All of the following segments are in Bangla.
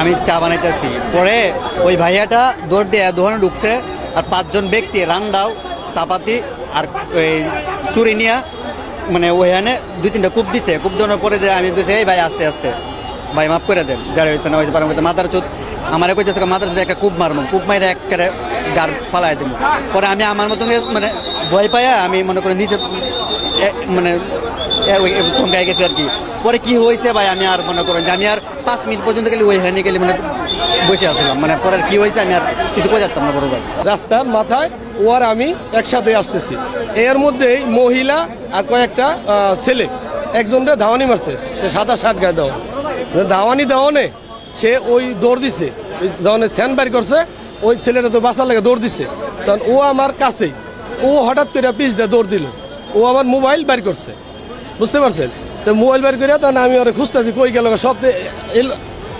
আমি চা বানাইতেছি। পরে ওই ভাইয়াটা দৌড় দিয়ে দোকানে ঢুকছে আর পাঁচজন ব্যক্তি রান্দাও চাপাতি আর ওই চুরি নিয়ে মানে ওইখানে দুই তিনটা কূপ দিছে। কূপ দেওয়ার পরে যে আমি বলছি, এই ভাই, আস্তে আস্তে। ভাই, মাফ করে দেন যারা হয়েছে না হয়েছে পারম মাথার চুত আমার কইতেছে, মাথার চুত একটা কূপ মারবো। কূপ মাইরে একেবারে গার ফালাই দেবো। পরে আমি আমার মতন মানে ভয় পাইয়া আমি মনে করি নিচে মানে থমকাই গেছে আর কি। পরে কি হয়েছে ভাই, আমি আর মনে করেন যে আমি আর পাঁচ মিনিট পর্যন্ত গেলে ওই হানি গেলে মানে বসে আসলাম মানে পরে কি হয়েছে আমি আর কিছু বোঝাতাম না বড় ভাই। রাস্তার মাথায় ও আর আমি একসাথে আসতেছি। এর মধ্যেই মহিলা আর কয়েকটা ছেলে। একজনটা ধাওয়ানি মারছে। সে সাদা শার্ট গায়ে দেওয়া। ধাওয়ানি দেওয়ানে সে ওই দৌড় দিছে। যখন স্যান বাইর করছে, ওই ছেলেটা তো বাঁচার লাগে দৌড় দিছে। তখন ও আমার কাছেই। ও হঠাৎ করে পিস দিয়ে দৌড় দিল। ও আমার মোবাইল বাইর করছে। বুঝতে পারছেন? তো মোবাইল বের করে তখন আমি ওরা খুঁজতেছি, কই গেল সব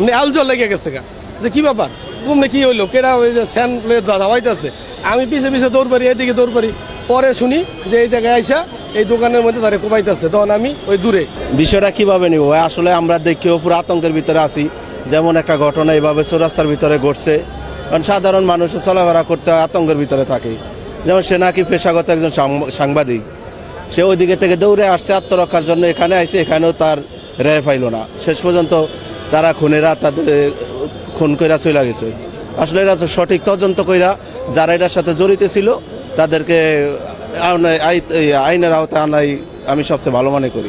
মানে আলজল লেগে গেছে গা। যে কি ব্যাপার? কুমনে কি হইল? কেরা ওই যে স্যান দাওয়াইতেছে? আমি পিছে পিছে দৌড় পারি এদিকে দৌড় পারি পরে শুনি যে এই জায়গায় আইসা এই দোকানের মধ্যে তারা কোবাইতেছে। তখন আমি ওই দূরে। বিষয়টা কীভাবে নিব? আসলে আমরা দেখিও পুরো আতঙ্কের ভিতরে আছি। যেমন একটা ঘটনা এভাবে চৌরাস্তার ভিতরে ঘটছে। কারণ সাধারণ মানুষ চলাফেরা করতে আতঙ্কের ভিতরে থাকে। যেমন সে নাকি পেশাগত একজন সাংবা- সাংবাদিক। সে ওইদিকে থেকে দৌড়ে আসছে আত্মরক্ষার জন্য। এখানে আইসে এখানেও তার রেয় পাইল না। শেষ পর্যন্ত তারা খুনেরা তাদের খুন কইরা চলে গেছে। আসলে এরা তো সঠিক তদন্ত কইরা যারা এটার সাথে জড়িত ছিল তাদেরকে আই- আইনের আওতায় আনাই আমি সবচেয়ে ভালো মনে করি।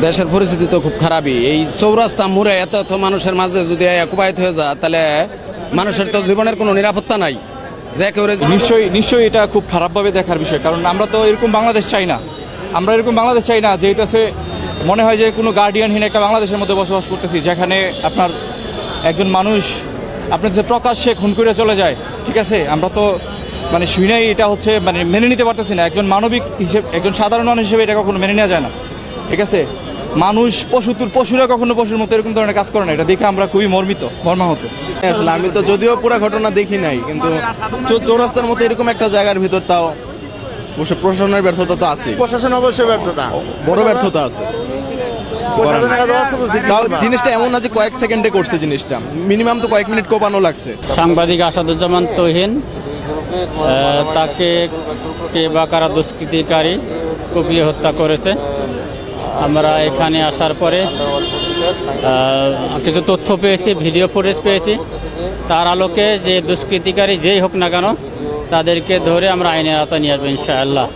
দেশের পরিস্থিতি তো খুব খারাপই। এই চৌরাস্তা মুড়ে এত এত মানুষের মাঝে যদি কুবায়ত হয়ে যায় তাহলে মানুষের তো জীবনের কোনো নিরাপত্তা নাই। যে কেউ নিশ্চয়ই নিশ্চয়ই এটা খুব খারাপভাবে দেখার বিষয় কারণ আমরা তো এরকম বাংলাদেশ চাই না। আমরা এরকম বাংলাদেশ চাই না যেটাছে মনে হয় যে কোনো গার্ডিয়ানহীন একটা বাংলাদেশের মধ্যে বসবাস করতেছি, যেখানে আপনার একজন মানুষ, আপনার যে প্রকাশ্যে খুন করে চলে যায়, ঠিক আছে? আমরা তো মানে শুনেই এটা হচ্ছে মানে মেনে নিতে পারতেছি না, একজন মানবিক হিসেবে, একজন সাধারণ মানুষ হিসেবে এটা কখনো মেনে নেওয়া যায় না, ঠিক আছে? মানুষ, পশু পশুরা কখনো পশুর মতো এরকম ধরনের কাজ করে না, এটা দেখে আমরা খুবই মর্মিত, মর্মাহত। আসলে আমি তো যদিও পুরো ঘটনা দেখি নাই, কিন্তু চৌরাস্তার মতো এরকম একটা জায়গার ভিতর তাও অবশ্য প্রশাসনের ব্যর্থতা তো আছে প্রশাসন অবশ্যই ব্যর্থতা। বড় ব্যর্থতা আছে। তাও জিনিসটা এমন না যে কয়েক সেকেন্ডে করছে জিনিসটা। মিনিমাম তো কয়েক মিনিট কোপানো লাগছে। সাংবাদিক আসাদুজ্জামান তহিন তাকে কে বা কারা দুষ্কৃতিকারী কুপিয়ে হত্যা করেছে। আমরা এখানে আসার পরে কিছু তথ্য পেয়েছি ভিডিও ফুটেজ পেয়েছি। তার আলোকে যে দুষ্কৃতিকারী যেই হোক না কেন তাদেরকে ধরে আমরা আইনের আওতায় নিয়ে আসব ইনশাআল্লাহ।